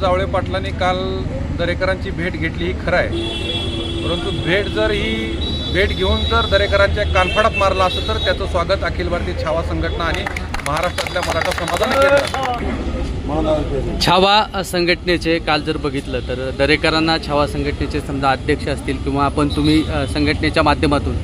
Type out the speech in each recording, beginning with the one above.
जावळे पाटलांनी काल दरेकरांची भेट घेतली ही खरं आहे. परंतु भेट जर ही भेट घेऊन जर दरेकरांच्या कानफडात मारला असं तर त्याचं स्वागत अखिल भारतीय छावा संघटना आणि महाराष्ट्रातल्या मराठा समाजाने केलं छावा संघटनेचे काल जर बघितलं तर दरेकरांना छावा संघटनेचे समजा अध्यक्ष असतील किंवा आपण तुम्ही संघटनेच्या माध्यमातून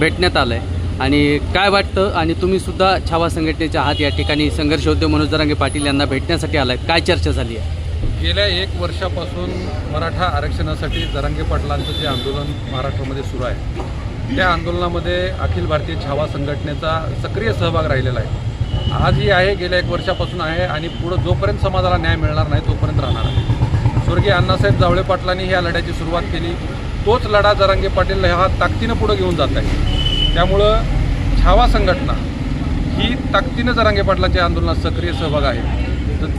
भेटण्यात आलं आहे आणि काय वाटतं? आणि तुम्ही सुद्धा छावा संघटनेच्या आहात या ठिकाणी संघर्ष होते मनोज जरांगे पाटील यांना भेटण्यासाठी आलाय. काय चर्चा झाली आहे? गेल्या एक वर्षापासून मराठा आरक्षणासाठी जरांगे पाटलांचं जे आंदोलन महाराष्ट्रामध्ये सुरू आहे त्या आंदोलनामध्ये अखिल भारतीय छावा संघटनेचा सक्रिय सहभाग राहिलेला आहे. आजही आहे गेल्या एक वर्षापासून आहे आणि पुढं जोपर्यंत समाजाला न्याय मिळणार नाही तोपर्यंत राहणार आहे. स्वर्गीय अण्णासाहेब जावळे पाटलांनी ह्या लढ्याची सुरुवात केली. तोच लढा जरांगे पाटील हा ताकदीनं पुढं घेऊन जात आहे त्यामुळं छावा संघटना ही ताकदीनं जरांगे पाटलांच्या आंदोलनात सक्रिय सहभाग आहे.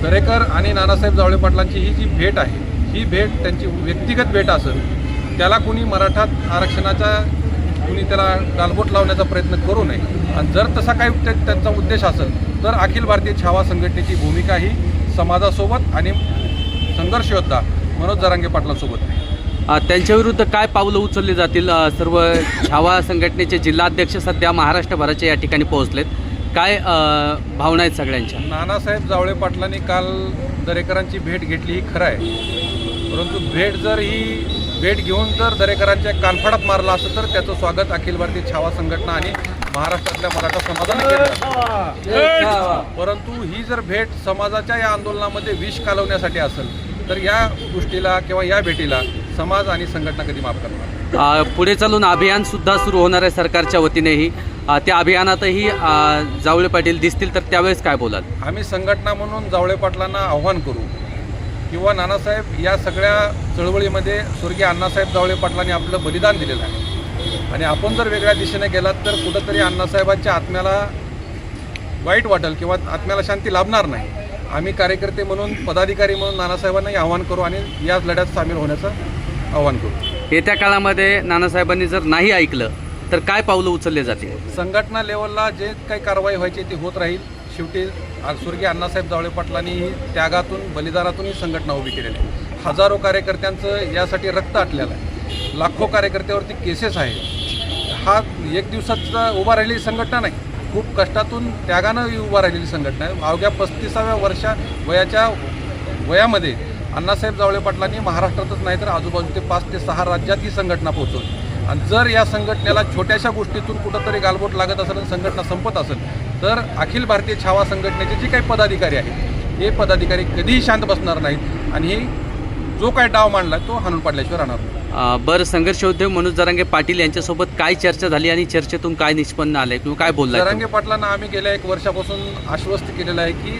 दरेकर आणि नानासाहेब जावळे पाटलांची ही जी भेट आहे ही भेट त्यांची व्यक्तिगत भेट असेल त्याला कुणी मराठा आरक्षणाचा कुणी त्याला गालबोट लावण्याचा प्रयत्न करू नये. आणि जर तसा काही त्यांचा उद्देश असेल तर अखिल भारतीय छावा संघटनेची भूमिका ही समाजासोबत आणि संघर्ष योद्धा मनोज जरांगे पाटलांसोबत आहे. त्यांच्याविरुद्ध काय पावलं उचलली जातील? सर्व छावा संघटनेचे जिल्हाध्यक्ष सध्या महाराष्ट्रभराच्या या ठिकाणी पोहोचलेत. काय भावना आहेत सगळ्यांच्या? नानासाहेब जावळे पाटलांनी काल दरेकरांची भेट घेतली ही खरं आहे. परंतु भेट जर ही भेट घेऊन जर दरेकरांच्या कानफाडात मारला असतं तर त्याचं स्वागत अखिल भारतीय छावा संघटना आणि महाराष्ट्रातल्या मराठा समाजाने केलं. परंतु ही जर भेट समाजाच्या या आंदोलनामध्ये विष कालवण्यासाठी असेल तर या गोष्टीला किंवा या भेटीला समाज आणि संघटना कधी माफ करणार? पुढे चालून अभियान सुद्धा सुरू होणार आहे सरकारच्या वतीनेही. त्या अभियानातही जावळे पाटील दिसतील तर त्यावेळेस काय बोलाल? आम्ही संघटना म्हणून जावळे पाटलांना आव्हान करू. किंवा नानासाहेब या सगळ्या चळवळीमध्ये स्वर्गीय अण्णासाहेब जावळे पाटलांनी आपलं बलिदान दिलेलं आहे. आणि आपण जर वेगळ्या दिशेने गेलात तर कुठंतरी अण्णासाहेबांच्या आत्म्याला वाईट वाटेल किंवा आत्म्याला शांती लाभणार नाही. आम्ही कार्यकर्ते म्हणून पदाधिकारी म्हणून नानासाहेबांनाही आव्हान करू आणि याच लढ्यात सामील होण्याचं आव्हान करू. येत्या काळामध्ये नानासाहेबांनी जर नाही ऐकलं तर काय पावलं उचलले जातील? संघटना लेवलला जे काही कारवाई व्हायची ती होत राहील. शेवटी स्वर्गीय अण्णासाहेब जावळे पाटलांनी ही त्यागातून बलिदानातून ही संघटना उभी केलेली आहे. हजारो कार्यकर्त्यांचं यासाठी रक्त आटलेलं आहे. लाखो कार्यकर्त्यावरती केसेस आहे हा एक दिवसाचा उभा राहिलेली संघटना नाही. खूप कष्टातून त्यागानं उभा राहिलेली संघटना आहे. अवघ्या पस्तीसाव्या वर्षा वयाच्या वयामध्ये अण्णासाहेब जावळे पाटलांनी महाराष्ट्रातच नाही तर आजूबाजूचे पाच ते सहा राज्यात ही संघटना पोहोचवली. आणि जर या संघटनेला छोट्याशा गोष्टीतून कुठंतरी गालबोट लागत असेल आणि संघटना संपत असेल तर अखिल भारतीय छावा संघटनेचे जे काही पदाधिकारी आहेत हे पदाधिकारी कधीही शांत बसणार नाहीत आणि हे जो काय डाव मांडला तो हाणून पाडल्याशिवाय राहणार बरं संघर्ष उद्योग मनोज जरांगे पाटील यांच्यासोबत काय चर्चा झाली आणि चर्चेतून काय निष्पन्न आलंय? किंवा काय बोललाय? जरांगे पाटलांना आम्ही गेल्या एक वर्षापासून आश्वस्त केलेलं आहे की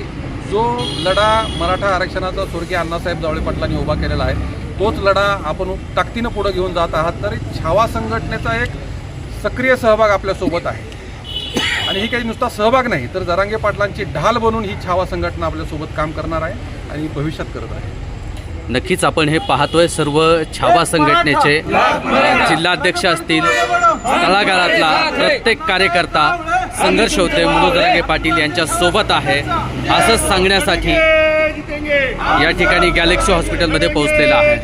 जो लढा मराठा आरक्षणाचा स्वर्गीय अण्णासाहेब जावळे पाटलांनी उभा केलेला आहे तोच लढा आपण ताकदीनं पुढे घेऊन जात आहात. तरी छावा संघटनेचा एक सक्रिय सहभाग आपल्यासोबत आहे. आणि ही काही नुसता सहभाग नाही तर जरांगे पाटलांची ढाल बनून ही छावा संघटना आपल्यासोबत काम करणार आहे आणि भविष्यात करत आहे. नक्कीच आपण हे पाहतोय सर्व छावा संघटनेचे जिल्हाध्यक्ष असतील तळागाळातला प्रत्येक कार्यकर्ता संघर्ष होते मनोज जरांगे पाटील यांच्या सोबत आहे. असंच सांगण्यासाठी या ठिकाणी गॅलेक्सी हॉस्पिटलमध्ये पोहोचलेला आहे.